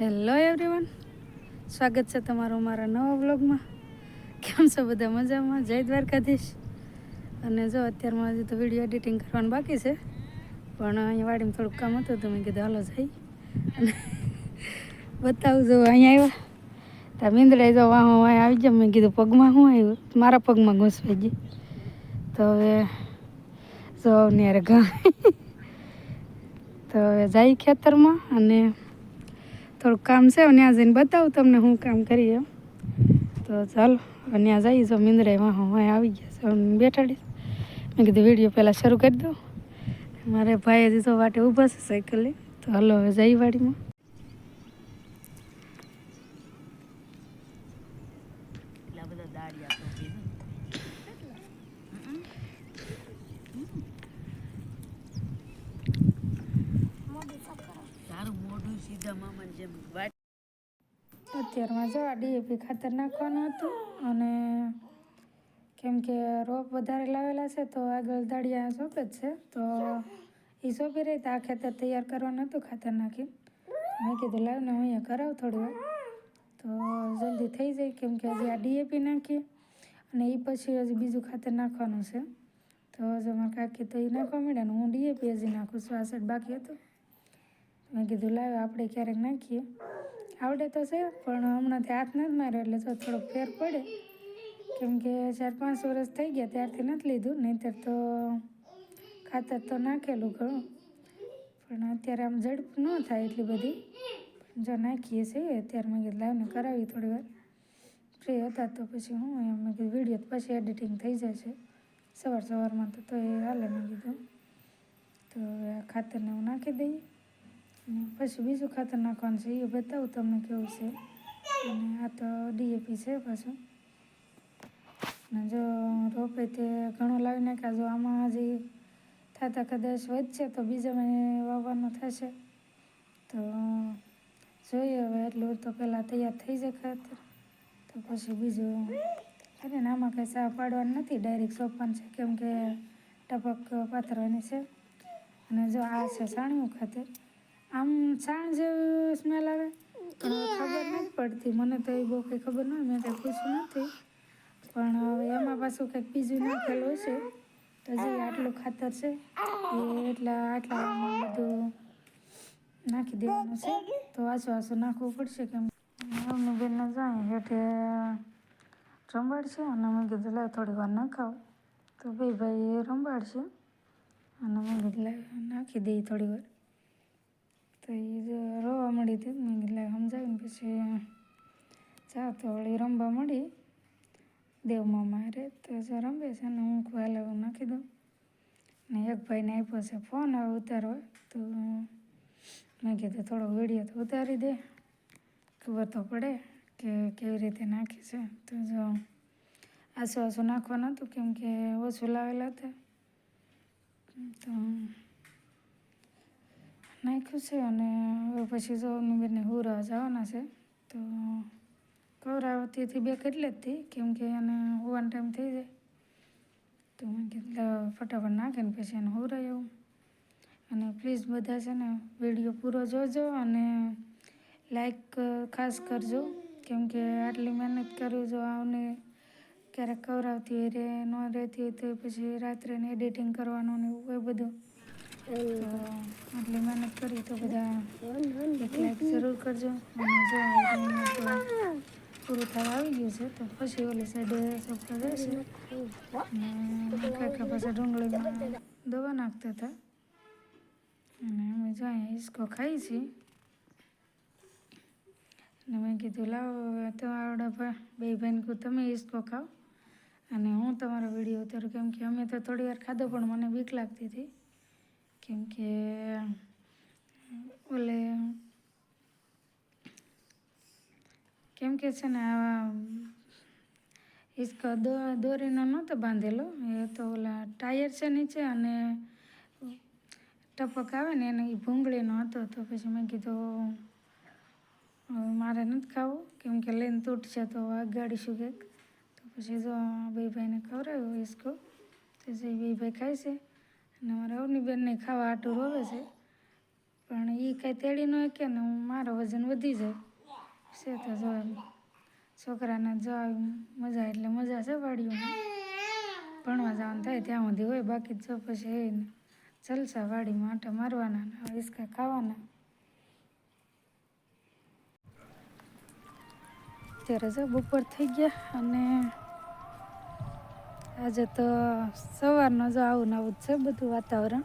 Hello everyone સ્વાગત છે તમારું મારા નવા વ્લોગમાં કેમ છો બધા મજામાં? જય દ્વારકાધીશ. અને જો, અત્યારમાં હજી તો વીડિયો એડિટિંગ કરવાનું બાકી છે. પણ અહીંયા વાડીમાં થોડુંક કામ હતું, તો મેં કીધું, હાલો જઈ. અને બતાવું જો, અહીંયા આવ્યા. ત્યાં મીંદડા જો, વાહ વાહ આવી ગયા. મેં કીધું, પગમાં હું આવ્યું? મારા પગમાં ઘૂસવાઈ ગઈ. તો હવે જો ને ઘા. તો હવે જાય ખેતરમાં અને થોડુંક કામ છે અને આ જઈને બતાવું તમને હું કામ કરીએ તો ચાલો અને ત્યાં જઈ જો મીંદરાઈ વાહ વાહ આવી ગયા છે. બેઠાડીશ મેં કીધું વીડિયો પહેલાં શરૂ કરી દઉં. મારે ભાઈ હજી તો વાટે ઊભા છે સાયકલ તો હલો, હવે જઈ વાડીમાં એટલા બધા દાળિયા તો છે ને. તારું મોઢું અત્યારમાં જો આ ડીએપી ખાતર નાખવાનું હતું અને કેમ કે રોપ વધારે લાવેલા છે તો આગળ દાળિયા સોંપે જ છે. તો એ સોંપી રહી આ ખેતર તૈયાર કરવાનું હતું ખાતર નાખી મેં કીધું, લાવ ને હું અહીંયા કરાવ થોડી વાર. તો જલ્દી થઈ જાય કેમ કે હજી આ ડીએપી નાખીએ અને એ પછી હજી બીજું ખાતર નાખવાનું છે. તો હજુ મારા કાકી તો એ નાખવા માંડ્યા ને હું ડીએપી હજી નાખું છું, આ બાકી હતું. મેં કીધું, લાવ, આપણે ક્યારેક નાખીએ. આવડે તો છે, પણ હમણાંથી હાથ નથી માર્યો, એટલે તો થોડોક ફેર પડે. કેમ કે ચાર પાંચ વર્ષ થઈ ગયા, ત્યારથી નથી લીધું, નહીંતર તો ખાતર તો નાખેલું ઘણું. પણ અત્યારે આમ ઝડપ ન થાય એટલી બધી. પણ જો નાખીએ છીએ અત્યારે મેં કીધું લાવીને કરાવી થોડી વાર. ફ્રી હતા તો પછી હું એમ, મેં કીધું, વીડિયો પછી એડિટિંગ થઈ જશે. સવાર સવારમાં તો એ હાલે, મેં કીધું. તો ખાતરને હું નાખી દઈએ. પછી બીજું ખાતર નાખવાનું છે. એ બતાવું તમને કેવું છે. અને આ તો ડીએપી છે પાછું. અને જો રોપે તે ઘણું લાવી નાખ્યા. જો આમાં હજી થતા કદાચ વધશે તો બીજા મહિને વાવવાનું થશે. તો જોઈએ હવે, એટલું તો પહેલાં તૈયાર થઈ જાય ખાતર. તો પછી બીજું અરે ને આમાં કંઈ સાફ પાડવાનું નથી. ડાયરેક્ટ સોંપવાનું છે, કેમ કે ટપક પાથરવાની છે. અને જો આ છે સાણિયું ખાતર. આમ છાણ જેવું સ્મેલ આવે ખબર નથી પડતી. મને તો એ બહુ કંઈ ખબર ન મેં કંઈ પૂછ્યું નથી. પણ હવે એમાં પાછું કંઈક બીજું નાખેલું છે તો જે આટલું ખાતર છે એ એટલા આટલા બધું નાખી દેવાનું છે. તો આછું આછું નાખવું પડશે કેમ મમ્મી બેનને જાય હેઠે રંબાડશે. અને મેં કીધું લાવ થોડી વાર નખાવ. તો ભાઈ ભાઈ રંબાડશે. અને મેં કીધું લાવ નાખી દઈ થોડી વાર. તો એ જો રોવા મળી હતી મેં એટલે સમજાવીને પછી જાઓ તો વળી રમવા મળી દેવ મામા હારે તો જો રમે છે ને હું ખુવાલે હું નાખી દઉં ને એક ભાઈને આપ્યો છે ફોન હવે ઉતારવા તો મેં કીધું થોડો વીડિયો તો ઉતારી દે ખબર તો પડે કે કેવી રીતે નાખી છે તો જો આસુ આસુ નાખવાનું હતું કેમ કે ઓછું લાવેલા હતા તો નાખ્યું છે અને હવે પછી જો બેને હુરા જવાના છે, તો કવરાવતીથી બે કેટલે જ હતી કેમ કે એને હોવાનો ટાઈમ થઈ જાય. તો મેં કીધું ફટાફટ નાખીને પછી એને હુરાય આવું. અને પ્લીઝ બધા છે ને, વીડિયો પૂરો જોજો અને લાઈક ખાસ કરજો. કેમ કે આટલી મહેનત કરું, જો આવને ક્યારેક કવરાવતી હોય, રે, ન રહેતી હોય, તો પછી રાત્રે એડિટિંગ કરવાનું ને એવું એ બધું. આટલી મહેનત કરી તો બધા એક લાઈક જરૂર કરજો. અને જો પૂરું થવા આવી ગયું છે તો પછી ઓલી સાઈડ સોપતા રહેશે અને કાકા પાછા ડુંગળીમાં દવા નાખતા હતા. અને અમે જો અહીંયા હિસકો ખાઈ છીએ. અને મેં કીધું લાવો હવે તો બે ભાઈને કહું તમે હિસકો ખાઓ. અને હું તમારો વીડિયો ઉતારું કેમ કે અમે તો થોડી વાર ખાધો પણ મને બીક લાગતી હતી. કેમ કે ઓલે કેમ કે છે ને આ હિસકો દો દોરીનો નહોતો બાંધેલો એ તો ઓલા ટાયર છે નીચે અને ટપક આવે ને એને એ ભૂંગળીનો હતો તો પછી મેં કીધું મારે નથી ખાવું કેમ કે લઈને તૂટશે તો ગાડીશું કંઈક તો પછી જો બે ભાઈને ખવડાવ્યો હિસકો તો જે બે ભાઈ ખાય છે અને મારા અવની બેનને ખાવા આટું રોવે છે. પણ એ કાંઈ તેડી ન કે ને હું મારો વજન વધી જાય. છે તો જો છોકરાને જો મજા એટલે મજા છે વાડીઓમાં. ભણવા જવાનું થાય ત્યાં સુધી હોય, બાકી જો પછી એ જલસા વાડીમાં આટા મારવાના હિસકા ખાવાના. અત્યારે જો બપોર થઈ ગયા અને આજે તો સવારનો જો આવું ને આવું જ છે બધું વાતાવરણ.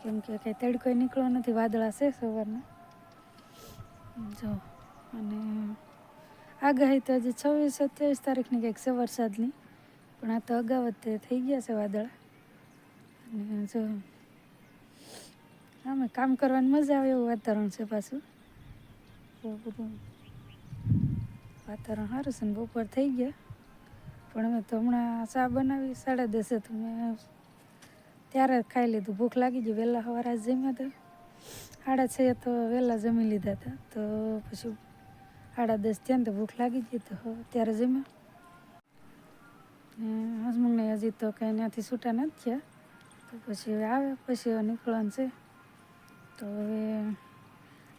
કેમ કે કંઈ તડકો નીકળ્યો નથી, વાદળા છે સવારના. જો, અને આગાહી તો હજી છવ્વીસ સત્યાવીસ તારીખની કંઈક છે વરસાદની. પણ આ તો અગાઉ થઈ ગયા છે વાદળા. અને જો, આમે કામ કરવાની મજા આવે એવું વાતાવરણ છે પાછું. બધું વાતાવરણ સારું છે ને બપોર થઈ ગયા. પણ અમે તો હમણાં ચા બનાવી સાડા દસે તો મેં ત્યારે ખાઈ લીધું. ભૂખ લાગી ગઈ. વહેલા સવારે જમ્યા હતા સાડા છ તો વહેલા જમી લીધા હતા તો પછી સાડા દસ ત્યાં ને તો ભૂખ લાગી ગઈ તો ત્યારે જમ્યા. હસમુખને હજી તો કંઈ ત્યાંથી છૂટા નથી થયા. તો પછી હવે આવે પછી નીકળવાનું છે. તો હવે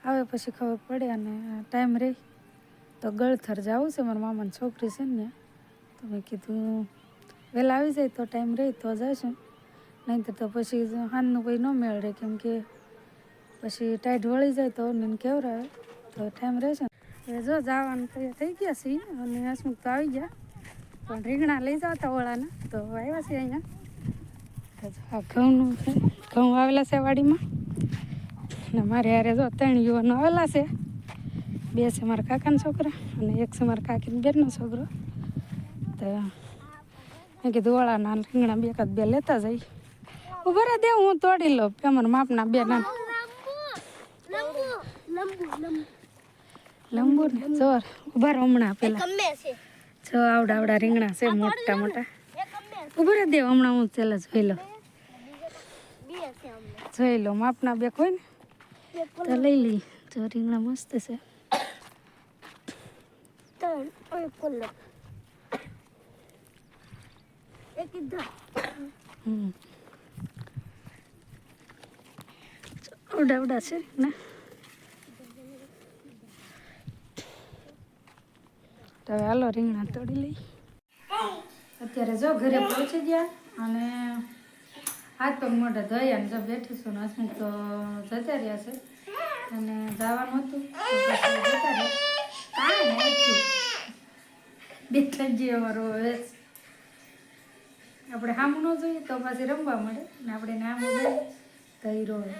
આવે પછી ખબર પડે અને ટાઈમ રહી. તો ગળથર જવું છે. મારા મામાની છોકરી છે ને ત્યાં. તો મેં કીધું વહેલા આવી જાય તો ટાઈમ રહે તો જઈશું. નહીં તો પછી હાનનું કોઈ ન મેળ રહે કેમ કે પછી ટાઈટ વળી જાય તો ને કેવરાવે. તો ટાઈમ રહેશે. હવે જો જવાનું તૈયાર થઈ ગયા છીએ અને હસમુખ તો આવી ગયા. પણ રીંગણા લઈ જતા ઓળાના, તો આવ્યા છે અહીંયા. આ ઘઉંનું છે, ઘઉં આવેલા છે વાડીમાં. અને મારે હારે જો ત્રણ યુવાનો આવેલા છે. બે છે મારા કાકાના છોકરા અને એક છે મારા કાકીની બેનનો છોકરો. તો. મેં કીધું ઓળાના રીંગણા બે કાદ બે લેતા જઈ. ઊભા રહે દે હું તોડી લઉં. પેમર માપના બે ના. લંબુ ને જોર ઊભા હમણાં પેલા. જો આવડા આવડા રીંગણા છે મોટા મોટા. ઊભા રહે દે હમણાં હું ચાલે જોઈ લઉં. જોઈ લો માપના બે કોઈ ને. તો લઈ લઈ જો રીંગણા મસ્ત છે. હમ આવડા ઉડા છે, ને? તો હાલો રીંગણા તોડી લઈ. અત્યારે જો ઘરે પહોંચી ગયા અને હાથ પગ મોઢા ધોયા અને જો બેઠી છું ને હસમુખ તો જતા રહ્યા છે. અને જવાનું હતું. જતા રહ્યા. કાંઈ નહીં બે ગઈ અમારો વેચ આપણે સામું ન જોઈએ તો પછી રમવા મળે. ને આપણે નામ જોઈએ તો રોવે.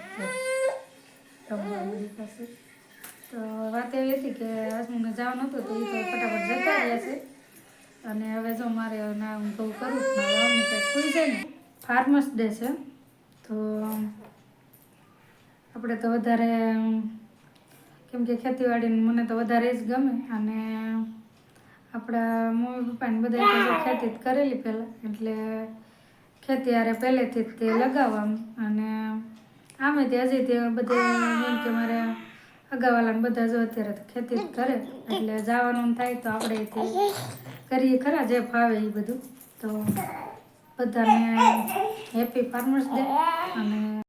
રમવા મળી પાસે તો વાત એવી હતી કે હસમુને જવાનું હતું તો એ તો ફટાફટ જતા રહ્યા છે. અને હવે જો મારે ના હું કહું કરું ના રાવની કંઈક ખુલી જાય ને, ફાર્મર્સ ડે છે. તો આપણે તો વધારે, કેમ કે ખેતીવાડીને મને તો વધારે જ ગમે. અને આપણા મમ્મી પપ્પાને બધા ખેતી જ કરેલી પહેલાં. એટલે ખેતી હારે પહેલેથી જ તે લગાવવા અને આમે તે હજી તે બધે જેમ કે મારે અગાવાલાને બધા જો અત્યારે ખેતી જ કરે. એટલે જવાનું થાય તો આપણે તે કરીએ ખરા જે ફાવે એ બધું. તો બધાને હેપી ફાર્મર્સ ડે અને